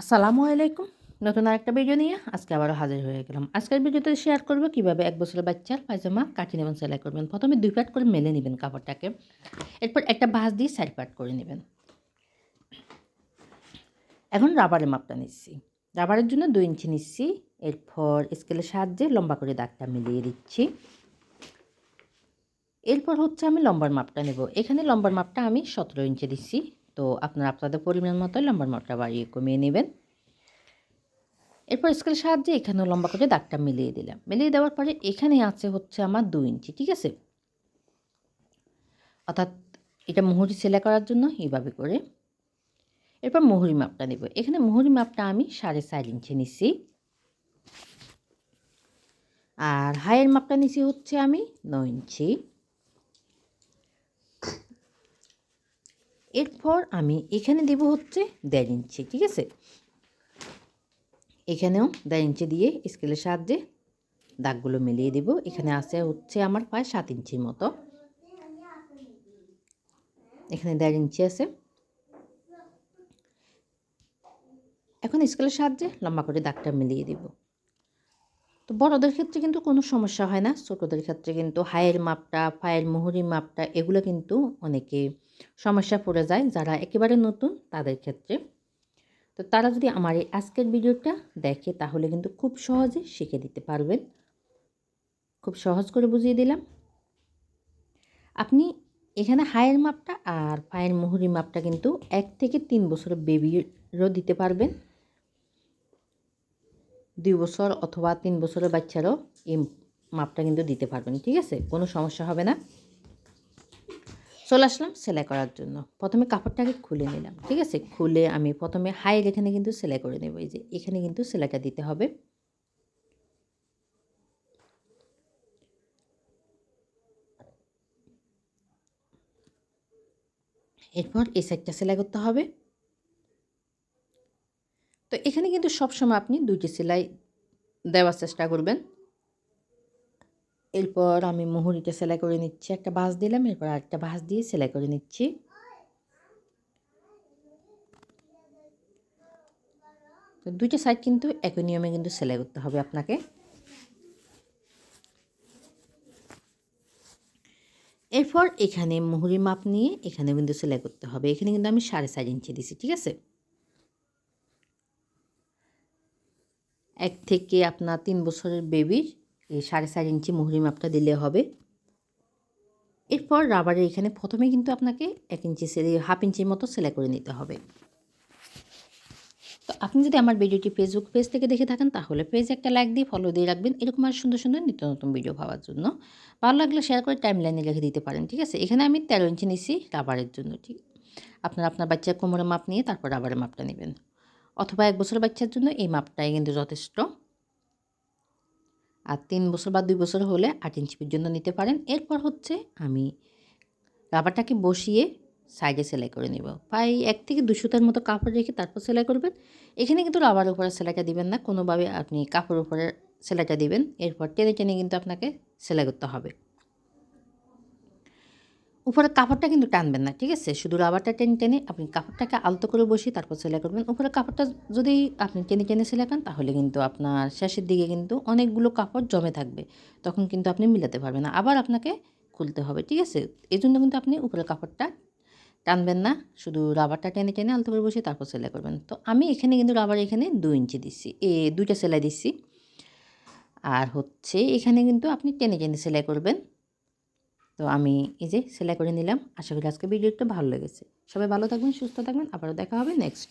আসসালামু আলাইকুম। নতুন আরেকটা ভিডিও নিয়ে আজকে আবারও হাজির হয়ে গেলাম। আজকের ভিডিওতে শেয়ার করব কীভাবে এক বছরের বাচ্চার পায়জামা কাটিয়ে নেবেন, সেলাই করবেন। প্রথমে দুই পাট করে মেলে নেবেন কাপড়টাকে। এরপর একটা বাঁশ দিয়ে সাইড পাট করে নেবেন। এখন রাবারের মাপটা নিচ্ছি। রাবারের জন্য দুই ইঞ্চি নিচ্ছি। এরপর স্কেলের সাহায্যে লম্বা করে দাগটা মিলিয়ে দিচ্ছি। এরপর হচ্ছে আমি লম্বার মাপটা নেব। এখানে লম্বার মাপটা আমি সতেরো ইঞ্চি দিচ্ছি। তো আপনারা আপনাদের পরিমাণ মতো লম্বার মাপটা বাড়িয়ে কমিয়ে নেবেন। এরপর স্কেলের সাহায্যে এখানেও লম্বা করে দাগটা মিলিয়ে দিলাম। মিলিয়ে দেওয়ার পরে এখানে আছে হচ্ছে আমার দু ইঞ্চি, ঠিক আছে? অর্থাৎ এটা মুহুরি সেলাই করার জন্য এইভাবে করে। এরপর মুহুরি মাপটা নেব। এখানে মুহুরি মাপটা আমি সাড়ে চার ইঞ্চি নিচ্ছি আর হাইয়ের মাপটা নিচ্ছি হচ্ছে আমি নয় ইঞ্চি। এরপর আমি এখানে দেব হচ্ছে দেড় ইঞ্চি, ঠিক আছে? এখানেও দেড় ইঞ্চি দিয়ে স্কেলের সাহায্যে দাগগুলো মিলিয়ে দেব। এখানে আছে হচ্ছে আমার প্রায় সাত ইঞ্চির মতো। এখানে দেড় ইঞ্চি আছে। এখন স্কেলের সাহায্যে লম্বা করে দাগটা মিলিয়ে দেব। তো বড়দের ক্ষেত্রে কিন্তু কোনো সমস্যা হয় না, ছোটোদের ক্ষেত্রে কিন্তু হায়ের মাপটা, পায়ের মুহুরি মাপটা, এগুলো কিন্তু অনেকে সমস্যা পড়ে যায়, যারা একেবারে নতুন তাদের ক্ষেত্রে। তো তারা যদি আমার এই আজকের ভিডিওটা দেখে, তাহলে কিন্তু খুব সহজে শিখে দিতে পারবেন। খুব সহজ করে বুঝিয়ে দিলাম। আপনি এখানে হায়ের মাপটা আর পায়ের মুহুরি মাপটা কিন্তু এক থেকে তিন বছরের বেবিরও দিতে পারবেন। দুই বছর অথবা তিন বছরের বাচ্চারও এই মাপটা কিন্তু দিতে পারবেন, ঠিক আছে? কোনো সমস্যা হবে না। চলে আসলাম সেলাই করার জন্য। প্রথমে কাপড়টাকে খুলে নিলাম, ঠিক আছে? খুলে আমি প্রথমে হাইয়ের এখানে কিন্তু সেলাই করে নেব, এই যে এখানে কিন্তু সেলাইটা দিতে হবে। এরপর এই সাইডটা সেলাই করতে হবে। তো এখানে কিন্তু সবসময় আপনি দুইটি সেলাই দেওয়ার চেষ্টা করবেন। এরপর আমি মুহুরিটা সেলাই করে নিচ্ছি। একটা বাঁশ দিলাম, এরপর আরেকটা বাঁশ দিয়ে সেলাই করে নিচ্ছি। তো দুইটা সাইড কিন্তু একই নিয়মে কিন্তু সেলাই করতে হবে আপনাকে। এরপর এখানে মুহুরি মাপ নিয়ে এখানে কিন্তু সেলাই করতে হবে। এখানে কিন্তু আমি সাড়ে চার ইঞ্চি দিছি, ঠিক আছে? এক থেকে আপনার তিন বছরের বেবির সাড়ে চার ইঞ্চি মুহুরি মাপটা দিলে হবে। এরপর রাবারের এখানে প্রথমে কিন্তু আপনাকে এক ইঞ্চি হাফ ইঞ্চির মতো সেলাই করে নিতে হবে। তো আপনি যদি আমার ভিডিওটি ফেসবুক পেজ থেকে দেখে থাকেন, তাহলে পেজ একটা লাইক দিয়ে ফলো দিয়ে রাখবেন। এরকম আর সুন্দর সুন্দর নিত্য নতুন ভিডিও পাওয়ার জন্য। ভালো লাগলে শেয়ার করে টাইম লাইনে রেখে দিতে পারেন, ঠিক আছে? এখানে আমি তেরো ইঞ্চি নিচ্ছি রাবারের জন্য, ঠিক আপনার আপনার বাচ্চার কোমরের মাপ নিয়ে তারপর রাবারের মাপটা নেবেন। অথবা এক বছর বাচ্চার জন্য এই মাপটাই কিন্তু যথেষ্ট। আর তিন বছর বা দুই বছর হলে আট ইঞ্চি পর্যন্ত নিতে পারেন। এরপর হচ্ছে আমি রাবারটাকে বসিয়ে সাইডে সেলাই করে নেব। প্রায় এক থেকে দুশোটার মতো কাপড় রেখে তারপর সেলাই করবেন। এখানে কিন্তু রাবার উপরে সেলাইটা দিবেন না। কোনোভাবে আপনি কাপড় উপরে সেলাইটা দিবেন। এরপর টেনে টেনে কিন্তু আপনাকে সেলাই করতে হবে। উপরে কাপড়টা কিন্তু টানবেন না, ঠিক আছে? শুধু রাবারটা টেনে টেনে আপনি কাপড়টাকে আলতো করে বসিয়ে তারপর সেলাই করবেন। উপরে কাপড়টা যদি আপনি টেনে টেনে সেলাই করেন, তাহলে কিন্তু আপনার শেষের দিকে কিন্তু অনেকগুলো কাপড় জমে থাকবে। তখন কিন্তু আপনি মিলাতে পারবেন না। আবার আপনাকে খুলতে হবে, ঠিক আছে? এই জন্য কিন্তু আপনি উপরে কাপড়টা টানবেন না। শুধু রাবারটা টেনে টেনে আলতো করে বসিয়ে তারপর সেলাই করবেন। তো আমি এখানে কিন্তু রাবার এখানে দু ইঞ্চি দিচ্ছি এ দুইটা সেলাই দিচ্ছি আর হচ্ছে এখানে কিন্তু আপনি টেনে টেনে সেলাই করবেন। তো আমি এই যে সেলাই করে নিলাম। আশা করি আজকে ভিডিওটা ভালো লেগেছে। সবাই ভালো থাকবেন, সুস্থ থাকবেন। আবারও দেখা হবে নেক্সট